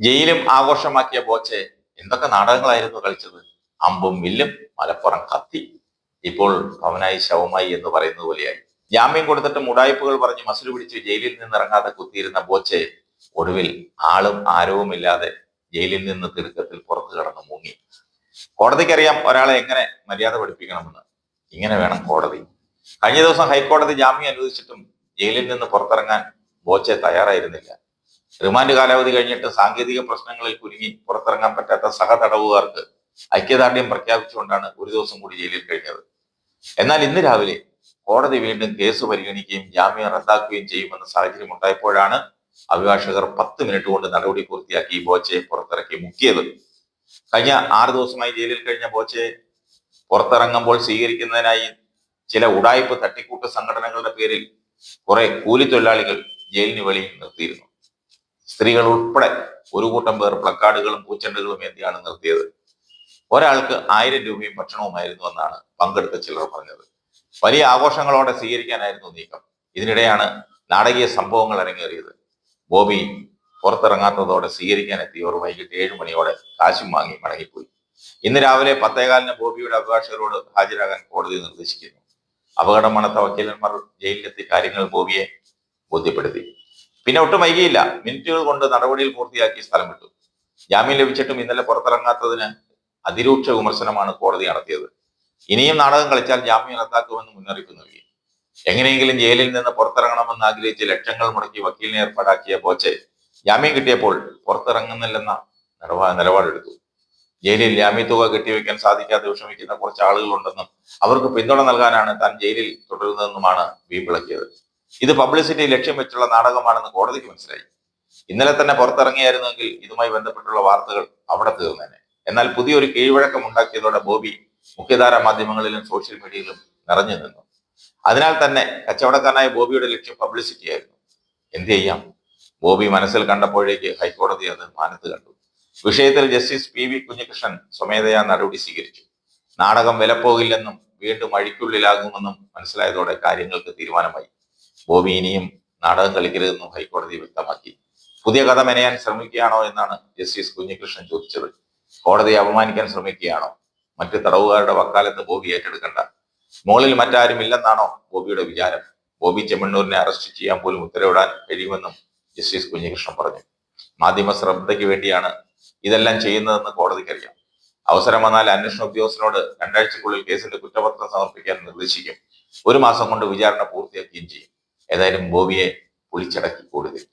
ജയിലും ആഘോഷമാക്കിയ ബോച്ചെ എന്തൊക്കെ നാടകങ്ങളായിരുന്നു കളിച്ചത്? അമ്പും വില്ലും മലപ്പുറം കത്തി. ഇപ്പോൾ ഭവനായി ശവമായി എന്ന് പറയുന്നത് പോലെയായി. ജാമ്യം കൊടുത്തിട്ട് മുടായ്പകൾ പറഞ്ഞ് മസിൽ പിടിച്ച് ജയിലിൽ നിന്ന് ഇറങ്ങാതെ കുത്തിയിരുന്ന ബോച്ചെ ഒടുവിൽ ആളും ആരവുമില്ലാതെ ജയിലിൽ നിന്ന് തിടുക്കത്തിൽ പുറത്തു കടന്ന് മുങ്ങി. കോടതിക്കറിയാം ഒരാളെ എങ്ങനെ മര്യാദ പഠിപ്പിക്കണമെന്ന്. ഇങ്ങനെ വേണം കോടതി. കഴിഞ്ഞ ദിവസം ഹൈക്കോടതി ജാമ്യം അനുവദിച്ചിട്ടും ജയിലിൽ നിന്ന് പുറത്തിറങ്ങാൻ ബോച്ചെ തയ്യാറായിരുന്നില്ല. റിമാൻഡ് കാലാവധി കഴിഞ്ഞിട്ട് സാങ്കേതിക പ്രശ്നങ്ങളിൽ കുരുങ്ങി പുറത്തിറങ്ങാൻ പറ്റാത്ത സഹതടവുകാർക്ക് ഐക്യദാർഢ്യം പ്രഖ്യാപിച്ചുകൊണ്ടാണ് ഒരു ദിവസം കൂടി ജയിലിൽ കഴിഞ്ഞത്. എന്നാൽ ഇന്ന് രാവിലെ കോടതി വീണ്ടും കേസ് പരിഗണിക്കുകയും ജാമ്യം റദ്ദാക്കുകയും ചെയ്യുമെന്ന സാഹചര്യം ഉണ്ടായപ്പോഴാണ് അഭിഭാഷകർ പത്ത് മിനിറ്റ് കൊണ്ട് നടപടി പൂർത്തിയാക്കി ബോച്ചയെ പുറത്തിറക്കി മുക്കിയത്. കഴിഞ്ഞ ആറ് ദിവസമായി ജയിലിൽ കഴിഞ്ഞ ബോച്ചയെ പുറത്തിറങ്ങുമ്പോൾ സ്വീകരിക്കുന്നതിനായി ചില ഉടായ്പ തട്ടിക്കൂട്ട് സംഘടനകളുടെ പേരിൽ കുറെ കൂലിത്തൊഴിലാളികൾ ജയിലിന് വെളിയിൽ നിർത്തിയിരുന്നു. സ്ത്രീകൾ ഉൾപ്പെടെ ഒരു കൂട്ടം പേർ പ്ലക്കാർഡുകളും പൂച്ചെണ്ടുകളും എന്തിയാണ് നിർത്തിയത്? ഒരാൾക്ക് ആയിരം രൂപയും ഭക്ഷണവുമായിരുന്നു എന്നാണ് പങ്കെടുത്ത ചിലർ പറഞ്ഞത്. വലിയ ആഘോഷങ്ങളോടെ സ്വീകരിക്കാനായിരുന്നു നീക്കം. ഇതിനിടെയാണ് നാടകീയ സംഭവങ്ങൾ അരങ്ങേറിയത്. ബോബി പുറത്തിറങ്ങാത്തതോടെ സ്വീകരിക്കാൻ എത്തിയവർ വൈകിട്ട് ഏഴ് മണിയോടെ കാശും വാങ്ങി മടങ്ങിപ്പോയി. ഇന്ന് രാവിലെ പത്തേകാലിന് ബോബിയുടെ അഭിഭാഷകരോട് ഹാജരാകാൻ കോടതി നിർദ്ദേശിക്കുന്നു. അപകടം മണത്ത വക്കീലന്മാർ ജയിലിലെത്തി കാര്യങ്ങൾ ബോബിയെ ബോധ്യപ്പെടുത്തി. പിന്നെ ഒട്ടും വൈകിയില്ല. മിനിറ്റുകൾ കൊണ്ട് നടപടിയിൽ പൂർത്തിയാക്കി സ്ഥലം വിട്ടു. ജാമ്യം ലഭിച്ചിട്ടും ഇന്നലെ പുറത്തിറങ്ങാത്തതിന് അതിരൂക്ഷ വിമർശനമാണ് കോടതി നടത്തിയത്. ഇനിയും നാടകം കളിച്ചാൽ ജാമ്യം റദ്ദാക്കുമെന്ന് മുന്നറിയിപ്പ് നൽകി. എങ്ങനെയെങ്കിലും ജയിലിൽ നിന്ന് പുറത്തിറങ്ങണമെന്ന് ആഗ്രഹിച്ച് ലക്ഷങ്ങൾ മുടക്കി വക്കീലിനെ ഏർപ്പാടാക്കിയ ബോച്ചെ ജാമ്യം കിട്ടിയപ്പോൾ പുറത്തിറങ്ങുന്നില്ലെന്ന നിലപാ നിലപാടെടുത്തു. ജയിലിൽ ജാമ്യത്തുക കെട്ടിവെക്കാൻ സാധിക്കാതെ വിഷമിക്കുന്ന കുറച്ച് ആളുകളുണ്ടെന്നും അവർക്ക് പിന്തുണ നൽകാനാണ് താൻ ജയിലിൽ തുടരുന്നതെന്നുമാണ് വീമ്പിളക്കിയത്. ഇത് പബ്ലിസിറ്റി ലക്ഷ്യം വെച്ചുള്ള നാടകമാണെന്ന് കോടതിക്ക് മനസ്സിലായി. ഇന്നലെ തന്നെ പുറത്തിറങ്ങിയായിരുന്നെങ്കിൽ ഇതുമായി ബന്ധപ്പെട്ടുള്ള വാർത്തകൾ അവിടെ തീർന്നേനെ. എന്നാൽ പുതിയൊരു കീഴ്വഴക്കം ഉണ്ടാക്കിയതോടെ ബോബി മുഖ്യധാര മാധ്യമങ്ങളിലും സോഷ്യൽ മീഡിയയിലും നിറഞ്ഞു നിന്നു. അതിനാൽ തന്നെ കച്ചവടക്കാരനായ ബോബിയുടെ ലക്ഷ്യം പബ്ലിസിറ്റി ആയിരുന്നു. എന്ത് ചെയ്യാം? ബോബി മനസ്സിൽ കണ്ടപ്പോഴേക്ക് ഹൈക്കോടതി അത് മാനത്ത് കണ്ടു. വിഷയത്തിൽ ജസ്റ്റിസ് പി വി കുഞ്ഞികൃഷ്ണൻ സ്വമേധയാ നടപടി സ്വീകരിച്ചു. നാടകം വിലപ്പോകില്ലെന്നും വീണ്ടും അഴിക്കുള്ളിലാകുമെന്നും മനസ്സിലായതോടെ കാര്യങ്ങൾക്ക് തീരുമാനമായി. ബോബി ഇനിയും നാടകം കളിക്കരുതെന്നും ഹൈക്കോടതി വ്യക്തമാക്കി. പുതിയ കഥ മെനയാൻ ശ്രമിക്കുകയാണോ എന്നാണ് ജസ്റ്റിസ് കുഞ്ഞികൃഷ്ണൻ ചോദിച്ചത്. കോടതിയെ അപമാനിക്കാൻ ശ്രമിക്കുകയാണോ? മറ്റ് തടവുകാരുടെ വക്കാലത്ത് ബോബി ഏറ്റെടുക്കണ്ട. മുകളിൽ മറ്റാരും ഇല്ലെന്നാണോ ബോബിയുടെ വിചാരം? ബോബി ചെമ്മണ്ണൂരിനെ അറസ്റ്റ് ചെയ്യാൻ പോലും ഉത്തരവിടാൻ കഴിയുമെന്നും ജസ്റ്റിസ് കുഞ്ഞികൃഷ്ണൻ പറഞ്ഞു. മാധ്യമ ശ്രദ്ധയ്ക്ക് വേണ്ടിയാണ് ഇതെല്ലാം ചെയ്യുന്നതെന്ന് കോടതിക്കറിയാം. അവസരം വന്നാൽ അന്വേഷണ ഉദ്യോഗസ്ഥനോട് രണ്ടാഴ്ചക്കുള്ളിൽ കേസിന്റെ കുറ്റപത്രം സമർപ്പിക്കാൻ നിർദ്ദേശിക്കും. ഒരു മാസം കൊണ്ട് വിചാരണ പൂർത്തിയാക്കുകയും ചെയ്യും. ഏതായാലും ബോബിയെ പൊളിച്ചടക്കി കൂടുതൽ.